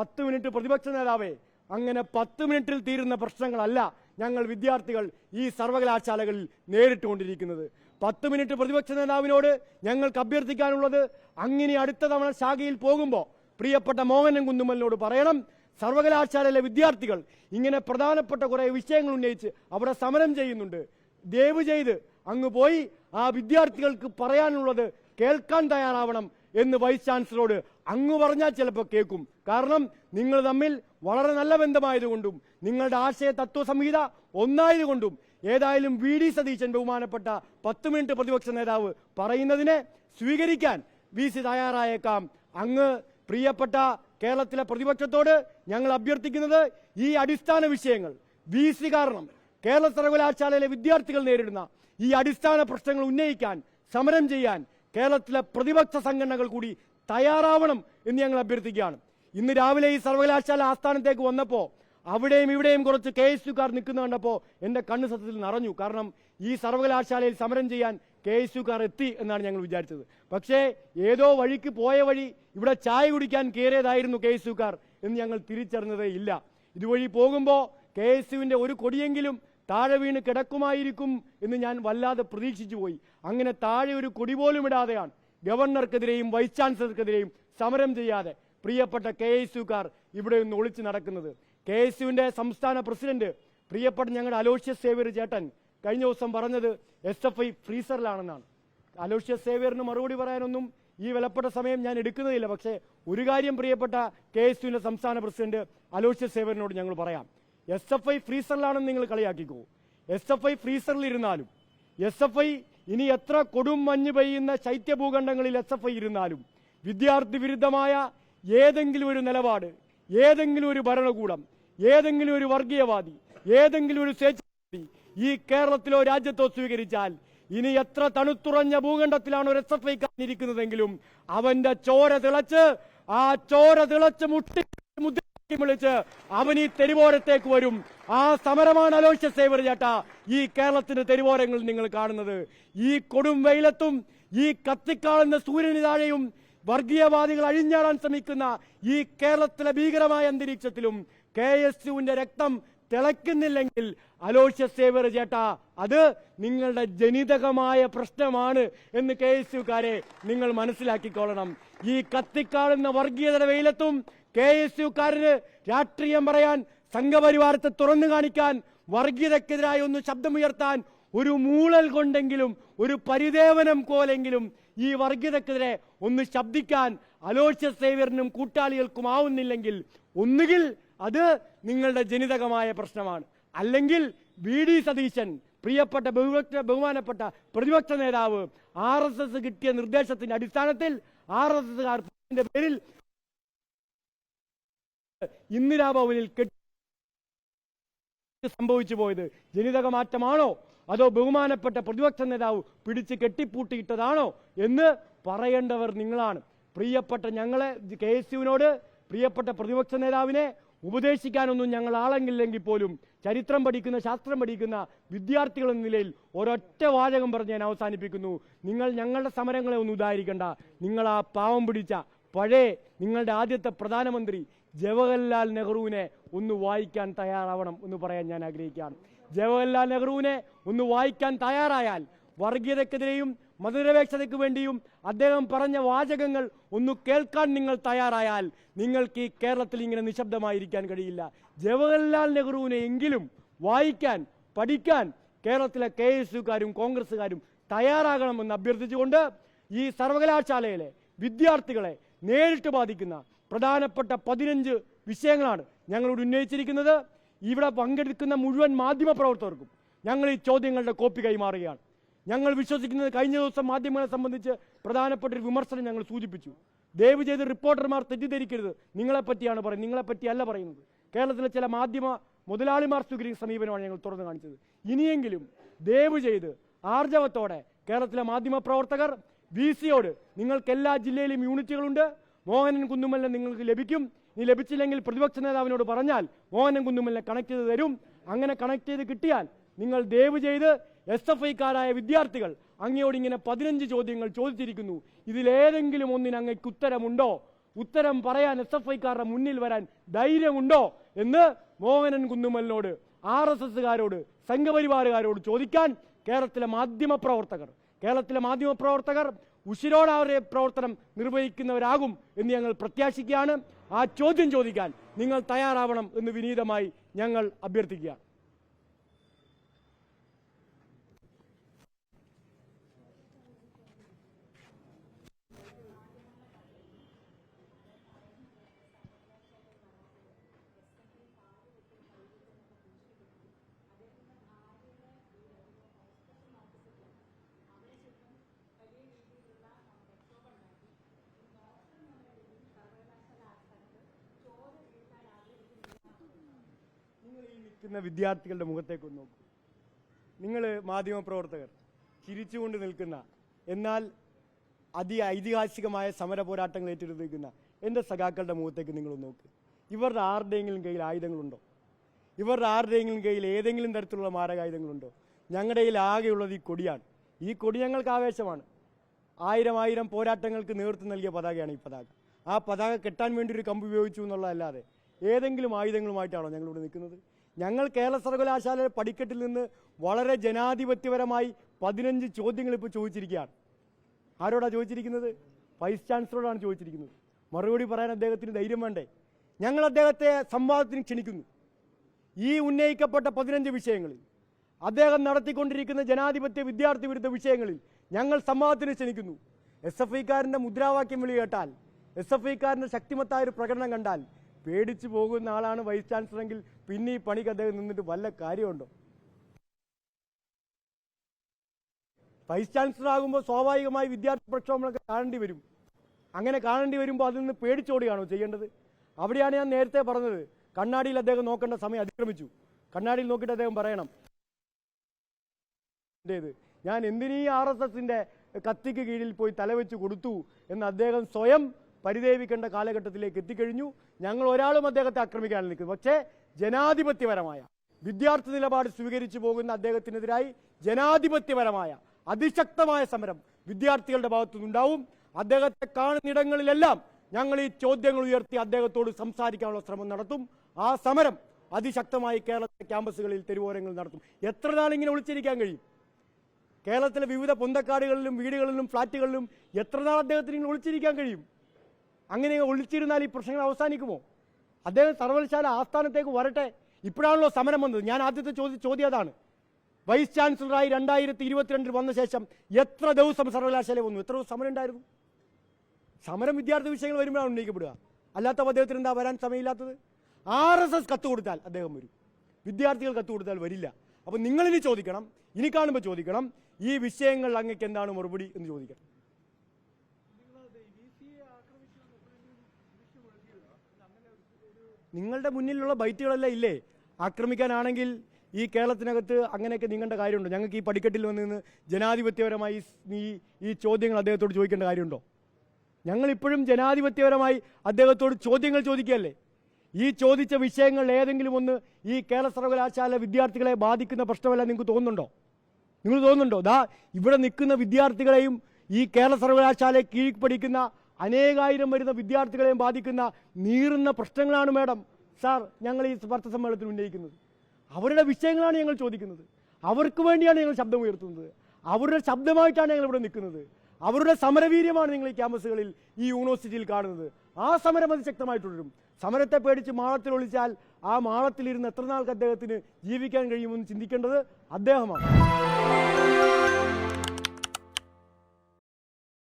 പത്ത് മിനിറ്റ് പ്രതിപക്ഷ നേതാവേ അങ്ങനെ പത്ത് മിനിറ്റിൽ തീരുന്ന പ്രശ്നങ്ങളല്ല ഞങ്ങൾ വിദ്യാർത്ഥികൾ ഈ സർവകലാശാലകളിൽ നേരിട്ടുകൊണ്ടിരിക്കുന്നത്. പത്ത് മിനിറ്റ് പ്രതിപക്ഷ നേതാവിനോട് ഞങ്ങൾക്ക് അഭ്യർത്ഥിക്കാനുള്ളത് അങ്ങനെ അടുത്ത തവണ ശാഖയിൽ പോകുമ്പോൾ പ്രിയപ്പെട്ട മോഹനൻ കുന്നുമലിനോട് പറയണം സർവകലാശാലയിലെ വിദ്യാർത്ഥികൾ ഇങ്ങനെ പ്രധാനപ്പെട്ട കുറേ വിഷയങ്ങൾ ഉന്നയിച്ച് അവിടെ സമരം ചെയ്യുന്നുണ്ട്. ദയവ് ചെയ്ത് അങ്ങ് പോയി ആ വിദ്യാർത്ഥികൾക്ക് പറയാനുള്ളത് കേൾക്കാൻ തയ്യാറാവണം എന്ന് വൈസ് ചാൻസലറോട് അങ്ങ് പറഞ്ഞാൽ ചിലപ്പോൾ കേൾക്കും. കാരണം നിങ്ങൾ തമ്മിൽ വളരെ നല്ല ബന്ധമായതുകൊണ്ടും നിങ്ങളുടെ ആശയ തത്വ സംഹിത ഒന്നായതുകൊണ്ടും ഏതായാലും വി ഡി സതീശൻ ബഹുമാനപ്പെട്ട പത്ത് മിനിറ്റ് പ്രതിപക്ഷ നേതാവ് പറയുന്നതിനെ സ്വീകരിക്കാൻ വി സി തയ്യാറായേക്കാം. അങ്ങ് പ്രിയപ്പെട്ട കേരളത്തിലെ പ്രതിപക്ഷത്തോട് ഞങ്ങൾ അഭ്യർത്ഥിക്കുന്നത് ഈ അടിസ്ഥാന വിഷയങ്ങൾ. വി സി കാരണം കേരള സർവകലാശാലയിലെ വിദ്യാർത്ഥികൾ നേരിടുന്ന ഈ അടിസ്ഥാന പ്രശ്നങ്ങൾ ഉന്നയിക്കാൻ സമരം ചെയ്യാൻ കേരളത്തിലെ പ്രതിപക്ഷ സംഘടനകൾ കൂടി തയ്യാറാവണം എന്ന് ഞങ്ങൾ അഭ്യർത്ഥിക്കുകയാണ്. ഇന്ന് രാവിലെ ഈ സർവകലാശാല ആസ്ഥാനത്തേക്ക് വന്നപ്പോൾ അവിടെയും ഇവിടെയും കുറച്ച് കെ എസ് യുക്കാർ നിൽക്കുന്ന കണ്ടപ്പോൾ എന്റെ കണ്ണ് സത്യത്തിൽ നിറഞ്ഞു. കാരണം ഈ സർവകലാശാലയിൽ സമരം ചെയ്യാൻ കെ എസ് യുക്കാർ എത്തി എന്നാണ് ഞങ്ങൾ വിചാരിച്ചത്. പക്ഷേ ഏതോ വഴിക്ക് പോയ വഴി ഇവിടെ ചായ കുടിക്കാൻ കയറിയതായിരുന്നു കെ എസ് യുക്കാർ എന്ന് ഞങ്ങൾ തിരിച്ചറിഞ്ഞതേ ഇല്ല. ഇതുവഴി പോകുമ്പോൾ കെ എസ് യുവിന്റെ ഒരു കൊടിയെങ്കിലും താഴെ വീണ് കിടക്കുമായിരിക്കും എന്ന് ഞാൻ വല്ലാതെ പ്രതീക്ഷിച്ചു പോയി. അങ്ങനെ താഴെ ഒരു കൊടി പോലും ഇടാതെയാണ് ഗവർണർക്കെതിരെയും വൈസ് ചാൻസലർക്കെതിരെയും സമരം ചെയ്യാതെ പ്രിയപ്പെട്ട കെ എസ് യുക്കാർ ഇവിടെ നിന്ന് ഒളിച്ചു നടക്കുന്നത്. കെ എസ് യുവിന്റെ സംസ്ഥാന പ്രസിഡന്റ് പ്രിയപ്പെട്ട ഞങ്ങളുടെ അലോഷ്യസ് സേവ്യർ ചേട്ടൻ കഴിഞ്ഞ ദിവസം പറഞ്ഞത് എസ് എഫ് ഐ ഫ്രീസറിലാണെന്നാണ്. അലോഷ്യസ് സേവ്യറിന് മറുപടി പറയാനൊന്നും ഈ വിലപ്പെട്ട സമയം ഞാൻ എടുക്കുന്നതില്ല. പക്ഷേ ഒരു കാര്യം പ്രിയപ്പെട്ട കെ എസ് യുവിന്റെ സംസ്ഥാന പ്രസിഡന്റ് അലോഷ്യസ് സേവ്യറിനോട് ഞങ്ങൾ പറയാം. എസ് എഫ് ഐ ഫ്രീസറിലാണെന്ന് നിങ്ങൾ കളിയാക്കിക്കോ. എസ് എഫ് ഐ ഫ്രീസറിലിരുന്നാലും എസ് എഫ് ഐ ഇനി എത്ര കൊടും മഞ്ഞ് പെയ്യുന്ന ശൈത്യ ഭൂഖണ്ഡങ്ങളിൽ എസ് എഫ് ഐ ഇരുന്നാലും വിദ്യാർത്ഥി വിരുദ്ധമായ ഏതെങ്കിലും ഒരു നിലപാട് ഏതെങ്കിലും ഒരു ഭരണകൂടം ഏതെങ്കിലും ഒരു വർഗീയവാദി ഏതെങ്കിലും ഒരു സ്വേച്ഛാവാദി ഈ കേരളത്തിലോ രാജ്യത്തോ സ്വീകരിച്ചാൽ ഇനി എത്ര തണുത്തുറഞ്ഞ ഭൂഖണ്ഡത്തിലാണ് ഒരു എസ് എഫ് ഐക്കാരനിരിക്കുന്നതെങ്കിലും അവന്റെ ചോര തിളച്ച് ആ ചോര തിളച്ച് മുട്ടി മുദ്രക്കി വിളിച്ച് അവൻ ഈ തെരുവോരത്തേക്ക് വരും. ആ സമരമാണ് അലോഷ്യ സേവർ ചേട്ടാ. ഈ കേരളത്തിന്റെ തെരുവോരങ്ങളിൽ നിങ്ങൾ കാണുന്നത്. ഈ കൊടും വെയിലത്തും ഈ കത്തിക്കാളുന്ന സൂര്യന് താഴെയും വർഗീയവാദികൾ അഴിഞ്ഞാടാൻ ശ്രമിക്കുന്ന ഈ കേരളത്തിലെ ഭീകരമായ അന്തരീക്ഷത്തിലും കെ എസ് യുവിന്റെ രക്തം തിളയ്ക്കുന്നില്ലെങ്കിൽ അലോഷ്യ സേവർ ചേട്ടാ അത് നിങ്ങളുടെ ജനിതകമായ പ്രശ്നമാണ് എന്ന് കെ എസ് യുക്കാരെ നിങ്ങൾ മനസ്സിലാക്കിക്കൊള്ളണം. ഈ കത്തിക്കാളുന്ന വർഗീയതയുടെ വെയിലത്തും കെ എസ് യുക്കാരന് രാഷ്ട്രീയം പറയാൻ സംഘപരിവാരത്തെ തുറന്നു കാണിക്കാൻ വർഗീയതക്കെതിരായി ഒന്ന് ശബ്ദമുയർത്താൻ ഒരു മൂളൽ കൊണ്ടെങ്കിലും ഒരു പരിദേവനം കോലെങ്കിലും ഈ വർഗീയതക്കെതിരെ ഒന്ന് ശബ്ദിക്കാൻ അലോഷ്യ സേവ്യറിനും കൂട്ടാളികൾക്കും ആവുന്നില്ലെങ്കിൽ ഒന്നുകിൽ അത് നിങ്ങളുടെ ജനിതകമായ പ്രശ്നമാണ്. അല്ലെങ്കിൽ വി ഡി സതീശൻ പ്രിയപ്പെട്ട ബഹുമാനപ്പെട്ട പ്രതിപക്ഷ നേതാവ് ആർ എസ് എസ് കിട്ടിയ നിർദ്ദേശത്തിന്റെ അടിസ്ഥാനത്തിൽ ആർ എസ് എസ് പേരിൽ ഇന്ദിരാഭവനിൽ കെട്ടി സംഭവിച്ചു പോയത്? ജനിതക മാറ്റമാണോ അതോ ബഹുമാനപ്പെട്ട പ്രതിപക്ഷ നേതാവ് പിടിച്ച് കെട്ടിപ്പൂട്ടിയിട്ടതാണോ? എന്ന് പറയേണ്ടവർ നിങ്ങളാണ്. പ്രിയപ്പെട്ട ഞങ്ങളെ കെ എസ് യുവിനോട് പ്രിയപ്പെട്ട പ്രതിപക്ഷ നേതാവിനെ ഉപദേശിക്കാനൊന്നും ഞങ്ങൾ ആളെങ്കില്ലെങ്കിൽ പോലും ചരിത്രം പഠിക്കുന്ന ശാസ്ത്രം പഠിക്കുന്ന വിദ്യാർത്ഥികൾ എന്ന നിലയിൽ ഒരൊറ്റ വാചകം പറഞ്ഞ് ഞാൻ അവസാനിപ്പിക്കുന്നു. നിങ്ങൾ ഞങ്ങളുടെ സമരങ്ങളെ ഒന്നും ഉദാഹരിക്കണ്ട നിങ്ങൾ ആ പാവം പിടിച്ച പഴയ നിങ്ങളുടെ ആദ്യത്തെ പ്രധാനമന്ത്രി ജവഹർലാൽ നെഹ്റുവിനെ ഒന്ന് വായിക്കാൻ തയ്യാറാവണം എന്ന് പറയാൻ ഞാൻ ആഗ്രഹിക്കുകയാണ്. ജവഹർലാൽ നെഹ്റുവിനെ ഒന്ന് വായിക്കാൻ തയ്യാറായാൽ വർഗീയതക്കെതിരെയും മതനിരപേക്ഷതയ്ക്ക് വേണ്ടിയും അദ്ദേഹം പറഞ്ഞ വാചകങ്ങൾ ഒന്ന് കേൾക്കാൻ നിങ്ങൾ തയ്യാറായാൽ നിങ്ങൾക്ക് ഈ കേരളത്തിൽ ഇങ്ങനെ നിശബ്ദമായിരിക്കാൻ കഴിയില്ല. ജവഹർലാൽ നെഹ്റുവിനെ എങ്കിലും വായിക്കാൻ പഠിക്കാൻ കേരളത്തിലെ കെ എസ് യുക്കാരും കോൺഗ്രസ്സുകാരും തയ്യാറാകണമെന്ന് അഭ്യർത്ഥിച്ചുകൊണ്ട് ഈ സർവകലാശാലയിലെ വിദ്യാർത്ഥികളെ നേരിട്ട് ബാധിക്കുന്ന പ്രധാനപ്പെട്ട പതിനഞ്ച് വിഷയങ്ങളാണ് ഞങ്ങളോട് ഉന്നയിച്ചിരിക്കുന്നത്. ഇവിടെ പങ്കെടുക്കുന്ന മുഴുവൻ മാധ്യമ പ്രവർത്തകർക്കും ഞങ്ങൾ ഈ ചോദ്യങ്ങളുടെ കോപ്പി കൈമാറുകയാണ്. ഞങ്ങൾ വിശ്വസിക്കുന്നത് കഴിഞ്ഞ ദിവസം മാധ്യമങ്ങളെ സംബന്ധിച്ച് പ്രധാനപ്പെട്ട ഒരു വിമർശനം ഞങ്ങൾ സൂചിപ്പിച്ചു. ദയവ് ചെയ്ത് റിപ്പോർട്ടർമാർ തെറ്റിദ്ധരിക്കരുത്. നിങ്ങളെ പറ്റിയാണ് പറയുന്നത്. നിങ്ങളെ പറ്റിയല്ല പറയുന്നത്. കേരളത്തിലെ ചില മാധ്യമ മുതലാളിമാർ സ്വീകരിക്കുന്ന സമീപനമാണ് ഞങ്ങൾ തുറന്നു കാണിച്ചത്. ഇനിയെങ്കിലും ദയവ് ചെയ്ത് ആർജവത്തോടെ കേരളത്തിലെ മാധ്യമ പ്രവർത്തകർ വി സിയോട് നിങ്ങൾക്ക് എല്ലാ ജില്ലയിലും യൂണിറ്റുകളുണ്ട്. മോഹനൻ കുന്നുമലിനെ നിങ്ങൾക്ക് ലഭിക്കും. ഇനി ലഭിച്ചില്ലെങ്കിൽ പ്രതിപക്ഷ നേതാവിനോട് പറഞ്ഞാൽ മോഹനൻ കുന്നുമലിനെ കണക്ട് ചെയ്ത് തരും. അങ്ങനെ കണക്ട് ചെയ്ത് കിട്ടിയാൽ നിങ്ങൾ ദയവ് ചെയ്ത് എസ് എഫ് ഐക്കാരായ വിദ്യാർത്ഥികൾ അങ്ങയോട് ഇങ്ങനെ പതിനഞ്ച് ചോദ്യങ്ങൾ ചോദിച്ചിരിക്കുന്നു. ഇതിലേതെങ്കിലും ഒന്നിന് അങ്ങയ്ക്ക് ഉത്തരമുണ്ടോ? ഉത്തരം പറയാൻ എസ് എഫ് ഐക്കാരുടെ മുന്നിൽ വരാൻ ധൈര്യമുണ്ടോ? എന്ന് മോഹനൻ കുന്നുമലിനോട് ആർ എസ് എസ്സുകാരോട് സംഘപരിവാറുകാരോട് ചോദിക്കാൻ കേരളത്തിലെ മാധ്യമപ്രവർത്തകർ കേരളത്തിലെ മാധ്യമ പ്രവർത്തകർ ഉശിരോടെ അവരുടെ പ്രവർത്തനം നിർവഹിക്കുന്നവരാകും എന്ന് ഞങ്ങൾ പ്രത്യാശിക്കുകയാണ്. ആ ചോദ്യം ചോദിക്കാൻ നിങ്ങൾ തയ്യാറാവണം എന്ന് വിനീതമായി ഞങ്ങൾ അഭ്യർത്ഥിക്കുകയാണ്. ഈ നിൽക്കുന്ന വിദ്യാർത്ഥികളുടെ മുഖത്തേക്ക് നോക്കൂ. നിങ്ങൾ മാധ്യമപ്രവർത്തകർ ചിരിച്ചുകൊണ്ട് നിൽക്കുന്ന എന്നാൽ അതി ഐതിഹാസികമായ സമര പോരാട്ടങ്ങൾ ഏറ്റെടുത്തിരിക്കുന്ന എന്റെ സഖാക്കളുടെ മുഖത്തേക്ക് നിങ്ങൾ നോക്ക്. ഇവരുടെ ആരുടെയെങ്കിലും കയ്യിൽ ആയുധങ്ങളുണ്ടോ? ഇവരുടെ ആരുടെയെങ്കിലും കയ്യിൽ ഏതെങ്കിലും തരത്തിലുള്ള മാരകായുധങ്ങളുണ്ടോ ഞങ്ങളുടെ കയ്യിൽ ആകെയുള്ളത് ഈ കൊടിയാണ്. ഈ കൊടി ഞങ്ങൾക്ക് ആവേശമാണ്. ആയിരം ആയിരം പോരാട്ടങ്ങൾക്ക് നേതൃത്വം നൽകിയ പതാകയാണ് ഈ പതാക. ആ പതാക കെട്ടാൻ വേണ്ടി ഒരു കമ്പ് ഉപയോഗിച്ചു എന്നുള്ളതല്ലാതെ ഏതെങ്കിലും ആയുധങ്ങളുമായിട്ടാണോ ഞങ്ങളിവിടെ നിൽക്കുന്നത്? ഞങ്ങൾ കേരള സർവകലാശാല പടിക്കെട്ടിൽ നിന്ന് വളരെ ജനാധിപത്യപരമായി പതിനഞ്ച് ചോദ്യങ്ങൾ ഇപ്പോൾ ചോദിച്ചിരിക്കുകയാണ്. ആരോടാണ് ചോദിച്ചിരിക്കുന്നത്? വൈസ് ചാൻസലറോടാണ് ചോദിച്ചിരിക്കുന്നത്. മറുപടി പറയാൻ അദ്ദേഹത്തിന് ധൈര്യം വേണ്ടേ? ഞങ്ങൾ അദ്ദേഹത്തെ സംവാദത്തിന് ക്ഷണിക്കുന്നു. ഈ ഉന്നയിക്കപ്പെട്ട പതിനഞ്ച് വിഷയങ്ങളിൽ അദ്ദേഹം നടത്തിക്കൊണ്ടിരിക്കുന്ന ജനാധിപത്യ വിദ്യാർത്ഥി വിരുദ്ധ വിഷയങ്ങളിൽ ഞങ്ങൾ സംവാദത്തിന് ക്ഷണിക്കുന്നു. എസ് എഫ് ഐക്കാരന്റെ മുദ്രാവാക്യം വിളി കേട്ടാൽ എസ് എഫ് ഐക്കാരന്റെ ശക്തിമത്തായ ഒരു പ്രകടനം കണ്ടാൽ പേടിച്ചു പോകുന്ന ആളാണ് വൈസ് ചാൻസലറെങ്കിൽ പിന്നെ ഈ പണിക്ക് അദ്ദേഹം നിന്നിട്ട് വല്ല കാര്യമുണ്ടോ? വൈസ് ചാൻസലർ ആകുമ്പോൾ സ്വാഭാവികമായി വിദ്യാർത്ഥി പ്രക്ഷോഭങ്ങളൊക്കെ കാണേണ്ടി വരും. അങ്ങനെ കാണേണ്ടി വരുമ്പോൾ അതിൽ നിന്ന് പേടിച്ചോടിയാണോ ചെയ്യേണ്ടത്? അവിടെയാണ് ഞാൻ നേരത്തെ പറഞ്ഞത്. കണ്ണാടിയിൽ അദ്ദേഹം നോക്കേണ്ട സമയം അതിക്രമിച്ചു. കണ്ണാടിയിൽ നോക്കിയിട്ട് അദ്ദേഹം പറയണം. ഞാൻ എന്തിനീ ആർ എസ് എസിന്റെ കത്തിക്ക് കീഴിൽ പോയി തലവെച്ച് കൊടുത്തു എന്ന് അദ്ദേഹം സ്വയം പരിദേവിക്കേണ്ട കാലഘട്ടത്തിലേക്ക് എത്തിക്കഴിഞ്ഞു. ഞങ്ങൾ ഒരാളും അദ്ദേഹത്തെ ആക്രമിക്കാൻ നിൽക്കുന്നു പക്ഷേ ജനാധിപത്യപരമായ വിദ്യാർത്ഥി നിലപാട് സ്വീകരിച്ചു പോകുന്ന അദ്ദേഹത്തിനെതിരായി ജനാധിപത്യപരമായ അതിശക്തമായ സമരം വിദ്യാർത്ഥികളുടെ ഭാഗത്തുനിന്നുണ്ടാവും. അദ്ദേഹത്തെ കാണുന്നിടങ്ങളിലെല്ലാം ഞങ്ങൾ ഈ ചോദ്യങ്ങൾ ഉയർത്തി അദ്ദേഹത്തോട് സംസാരിക്കാനുള്ള ശ്രമം നടത്തും. ആ സമരം അതിശക്തമായി കേരളത്തിലെ ക്യാമ്പസുകളിൽ തെരുവോരങ്ങളിൽ നടത്തും. എത്ര നാളിങ്ങനെ ഒളിച്ചിരിക്കാൻ കഴിയും? കേരളത്തിലെ വിവിധ പൊന്തക്കാടുകളിലും വീടുകളിലും ഫ്ലാറ്റുകളിലും എത്ര നാൾ അദ്ദേഹത്തിന് ഇങ്ങനെ ഒളിച്ചിരിക്കാൻ കഴിയും? അങ്ങനെ ഒളിച്ചിരുന്നാൽ ഈ പ്രശ്നങ്ങൾ അവസാനിക്കുമോ? അദ്ദേഹം സർവകലാശാല ആസ്ഥാനത്തേക്ക് വരട്ടെ. ഇപ്പോഴാണല്ലോ സമരം വന്നത്. ഞാൻ ആദ്യത്തെ ചോദ്യ ചോദ്യം അതാണ്. വൈസ് ചാൻസലറായി രണ്ടായിരത്തി ഇരുപത്തിരണ്ടിൽ വന്ന ശേഷം എത്ര ദിവസം സർവകലാശാല വന്നു? എത്ര ദിവസം സമരം ഉണ്ടായിരുന്നു? സമരം വിദ്യാർത്ഥി വിഷയങ്ങൾ വരുമ്പോഴാണ് ഉന്നയിക്കപ്പെടുക. അല്ലാത്ത അദ്ദേഹത്തിന് എന്താ വരാൻ സമയമില്ലാത്തത്? ആർ എസ് എസ് കത്ത് കൊടുത്താൽ അദ്ദേഹം വരും. വിദ്യാർത്ഥികൾ കത്ത് കൊടുത്താൽ വരില്ല. അപ്പം നിങ്ങളിനി ചോദിക്കണം ഇനി കാണുമ്പോൾ ചോദിക്കണം ഈ വിഷയങ്ങൾ അങ്ങക്ക് എന്താണ് മറുപടി എന്ന് ചോദിക്കണം. നിങ്ങളുടെ മുന്നിലുള്ള ബൈറ്റുകളെല്ലാം ഇല്ലേ? ആക്രമിക്കാനാണെങ്കിൽ ഈ കേരളത്തിനകത്ത് അങ്ങനെയൊക്കെ നിങ്ങളുടെ കാര്യമുണ്ടോ? ഞങ്ങൾക്ക് ഈ പടിക്കെട്ടിൽ വന്ന് നിന്ന് ജനാധിപത്യപരമായി ഈ ഈ ചോദ്യങ്ങൾ അദ്ദേഹത്തോട് ചോദിക്കേണ്ട കാര്യമുണ്ടോ? ഞങ്ങളിപ്പോഴും ജനാധിപത്യപരമായി അദ്ദേഹത്തോട് ചോദ്യങ്ങൾ ചോദിക്കുകയല്ലേ? ഈ ചോദിച്ച വിഷയങ്ങൾ ഏതെങ്കിലും ഒന്ന് ഈ കേരള സർവകലാശാല വിദ്യാർത്ഥികളെ ബാധിക്കുന്ന പ്രശ്നമല്ല നിങ്ങൾക്ക് തോന്നുന്നുണ്ടോ? നിങ്ങൾ തോന്നുന്നുണ്ടോ? ദാ ഇവിടെ നിൽക്കുന്ന വിദ്യാർത്ഥികളെയും ഈ കേരള സർവകലാശാലയെ കീഴിൽ പഠിക്കുന്ന അനേകായിരം വരുന്ന വിദ്യാർത്ഥികളെയും ബാധിക്കുന്ന നീറുന്ന പ്രശ്നങ്ങളാണ് മാഡം. സാർ ഞങ്ങൾ ഈ വാർത്താ സമ്മേളനത്തിൽ ഉന്നയിക്കുന്നത്. അവരുടെ വിഷയങ്ങളാണ് ഞങ്ങൾ ചോദിക്കുന്നത്. അവർക്ക് വേണ്ടിയാണ് ഞങ്ങൾ ശബ്ദം ഉയർത്തുന്നത് അവരുടെ ശബ്ദമായിട്ടാണ് ഞങ്ങൾ ഇവിടെ നിൽക്കുന്നത്. അവരുടെ സമരവീര്യമാണ് നിങ്ങൾ ഈ ക്യാമ്പസുകളിൽ ഈ യൂണിവേഴ്സിറ്റിയിൽ കാണുന്നത്. ആ സമരം അത് ശക്തമായിട്ട് തുടരും. സമരത്തെ പേടിച്ച് മാളത്തിൽ ഒളിച്ചാൽ ആ മാളത്തിലിരുന്ന് എത്ര നാൾക്ക് അദ്ദേഹത്തിന് ജീവിക്കാൻ കഴിയുമെന്ന് ചിന്തിക്കേണ്ടത് അദ്ദേഹമാണ്.